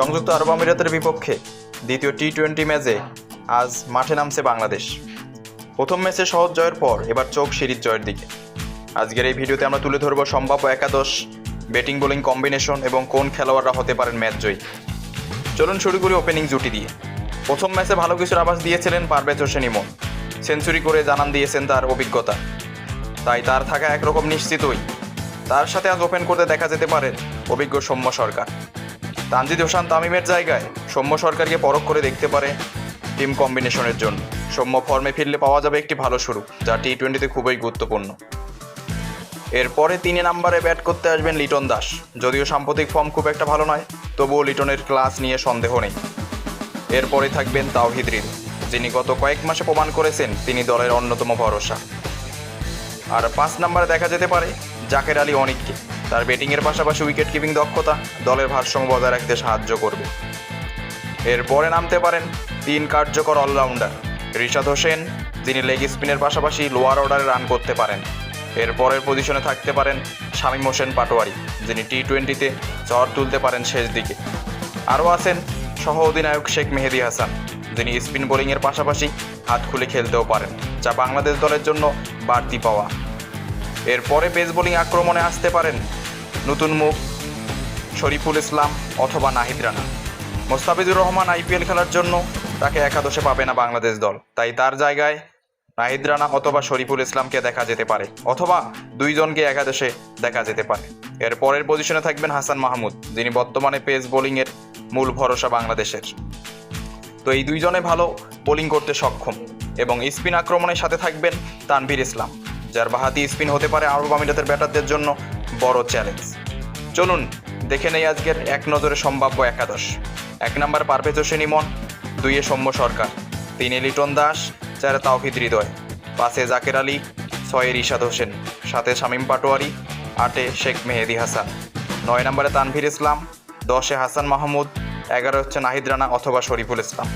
সংযুক্ত আরব আমিরাতের বিপক্ষে দ্বিতীয় টি টোয়েন্টি ম্যাচে আজ মাঠে নামছে বাংলাদেশ। প্রথম ম্যাচে সহজ জয়ের পর এবার চোখ সিরিজ জয়ের দিকে। আজকের এই ভিডিওতে আমরা তুলে ধরবো সম্ভাব্য একাদশ ব্যাটিং বোলিং কম্বিনেশন এবং কোন খেলোয়াড়রা হতে পারেন ম্যাচ জয়ী চলুন শুরু করি ওপেনিং জুটি দিয়ে। প্রথম ম্যাচে ভালো কিছুর আভাস দিয়েছিলেন পারভেজ হোসেন ইমন সেঞ্চুরি করে জানান দিয়েছেন তার অভিজ্ঞতা। তাই তার থাকা একরকম নিশ্চিতই। তার সাথে আজ ওপেন করতে দেখা যেতে পারে অভিজ্ঞ সৌম্য সরকার। তানজিদ হোসান তামিমের জায়গায় সৌম্য সরকারকে পরখ করে দেখতে পারে টিম কম্বিনেশনের জন্য। সৌম্য ফর্মে ফিরলে পাওয়া যাবে একটি ভালো শুরু, যা টি টোয়েন্টিতে খুবই গুরুত্বপূর্ণ। এরপরে তিনে নাম্বারে ব্যাট করতে আসবেন লিটন দাস। যদিও সাম্প্রতিক ফর্ম খুব একটা ভালো নয়, তবুও লিটনের ক্লাস নিয়ে সন্দেহ নেই। এরপরে থাকবেন তাওহিদ হৃদ যিনি গত কয়েক মাসে প্রমাণ করেছেন তিনি দলের অন্যতম ভরসা। আর পাঁচ নাম্বারে দেখা যেতে পারে জাকের আলী অনিককে। তার ব্যাটিংয়ের পাশাপাশি উইকেট কিপিং দক্ষতা দলের ভারসাম্য বজায় রাখতে সাহায্য করবে। এরপরে নামতে পারেন তিন কার্যকর অলরাউন্ডার রিশাদ হোসেন, যিনি লেগ স্পিনের পাশাপাশি লোয়ার অর্ডারে রান করতে পারেন। এরপরের পজিশনে থাকতে পারেন শামীম হোসেন পাটোয়ারি, যিনি টি টোয়েন্টিতে ঝড় তুলতে পারেন শেষ দিকে। আরও আছেন সহ অধিনায়ক শেখ মেহেদি হাসান, যিনি স্পিন বোলিংয়ের পাশাপাশি হাত খুলে খেলতেও পারেন, যা বাংলাদেশ দলের জন্য বাড়তি পাওয়া এরপরে পেস বোলিং আক্রমণে আসতে পারেন নতুন মুখ শরীফুল ইসলাম অথবা নাহিদ রানা। মোস্তাফিজুর রহমান আইপিএল খেলার জন্য তাকে একাদশে পাবে না বাংলাদেশ দল। তাই তার জায়গায় নাহিদ রানা অথবা শরীফুল ইসলামকে দেখা যেতে পারে, অথবা দুইজনকে একাদশে দেখা যেতে পারে। এর পরের পজিশনে থাকবেন হাসান মাহমুদ, যিনি বর্তমানে পেস বোলিংয়ের মূল ভরসা বাংলাদেশের। তো এই দুইজনে ভালো বোলিং করতে সক্ষম এবং স্পিন আক্রমণের সাথে থাকবেন তানভীর ইসলাম। যার বাহাতি স্পিন হতে পারে আরব আমিরাতের ব্যাটারদের জন্য বড় চ্যালেঞ্জ। চলুন, দেখে নেই আজকের এক নজরে সম্ভাব্য একাদশ। এক নম্বর পারভেজ হোসেন ইমন, দুইয়ে সৌম্য সরকার। তিনে লিটন দাস, চারে তাওহিদ হৃদয়। পাঁচে জাকের আলী, ছয়ে রিশাদ হোসেন। সাথে শামীম পাটোয়ারি, আটে শেখ মেহেদি হাসান। নয় নম্বরে তানভীর ইসলাম, দশে হাসান মাহমুদ এগারো হচ্ছে নাহিদ রানা অথবা শরীফুল ইসলাম।